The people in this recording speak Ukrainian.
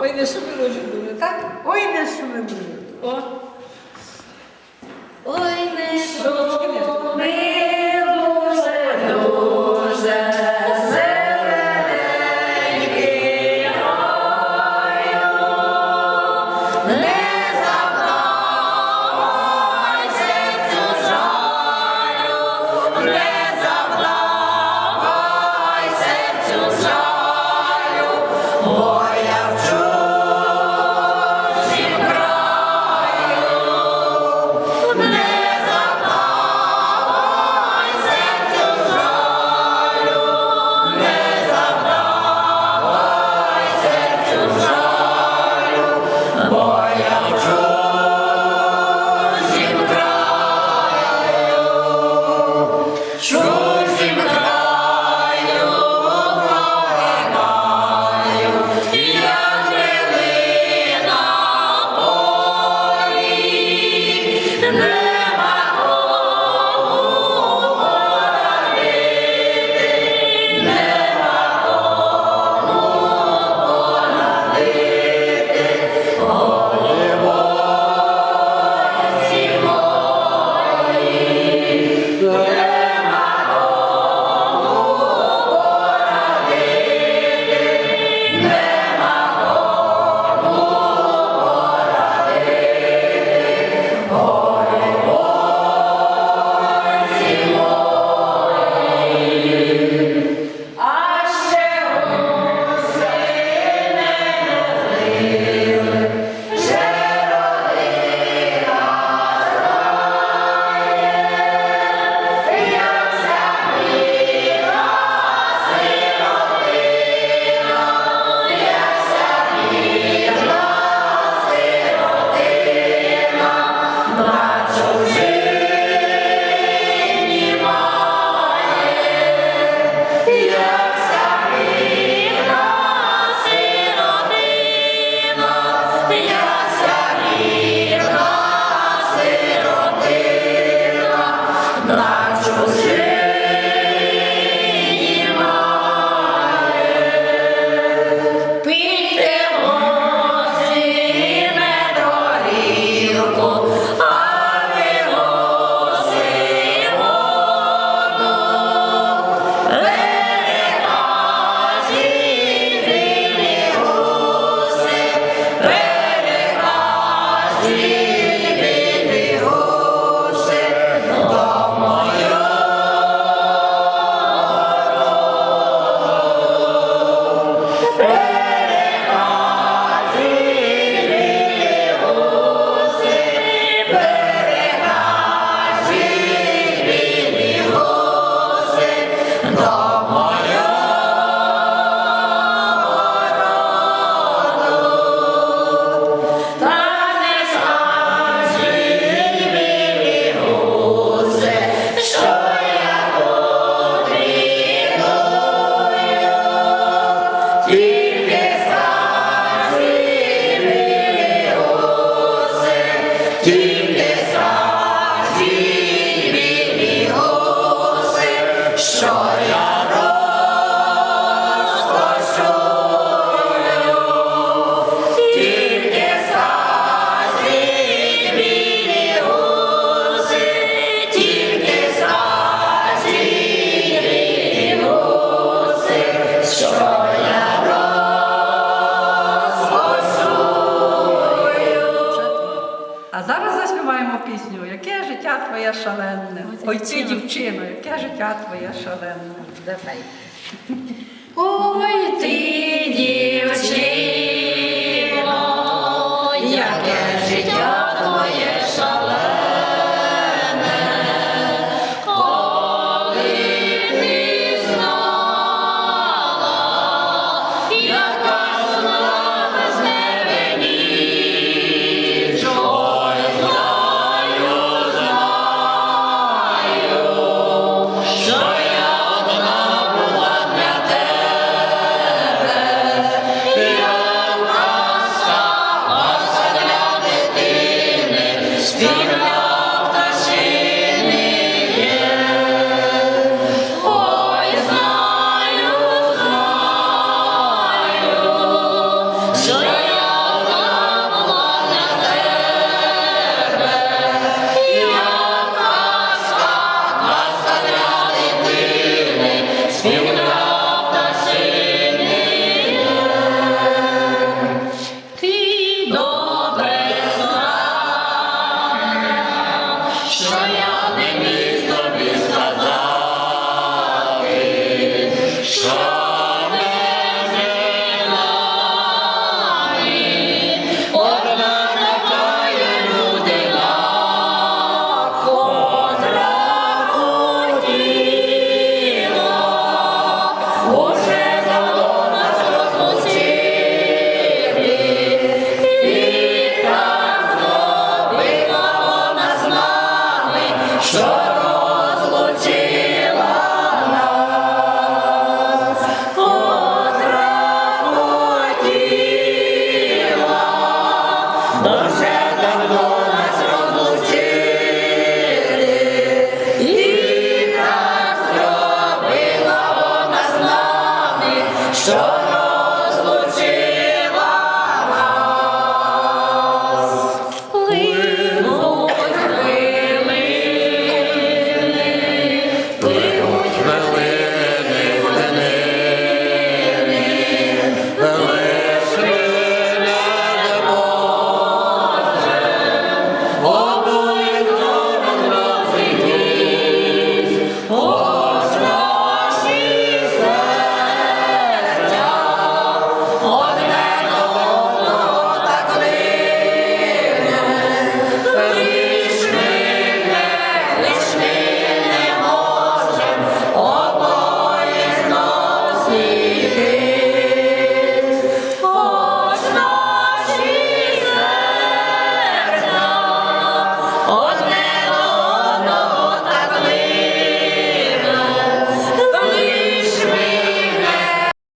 Ой, не шумило вже дуже, так? Ой, не шумило дуже. О. Ой, не шумило. Ти дівчино, яке життя твоє шалене. Давай.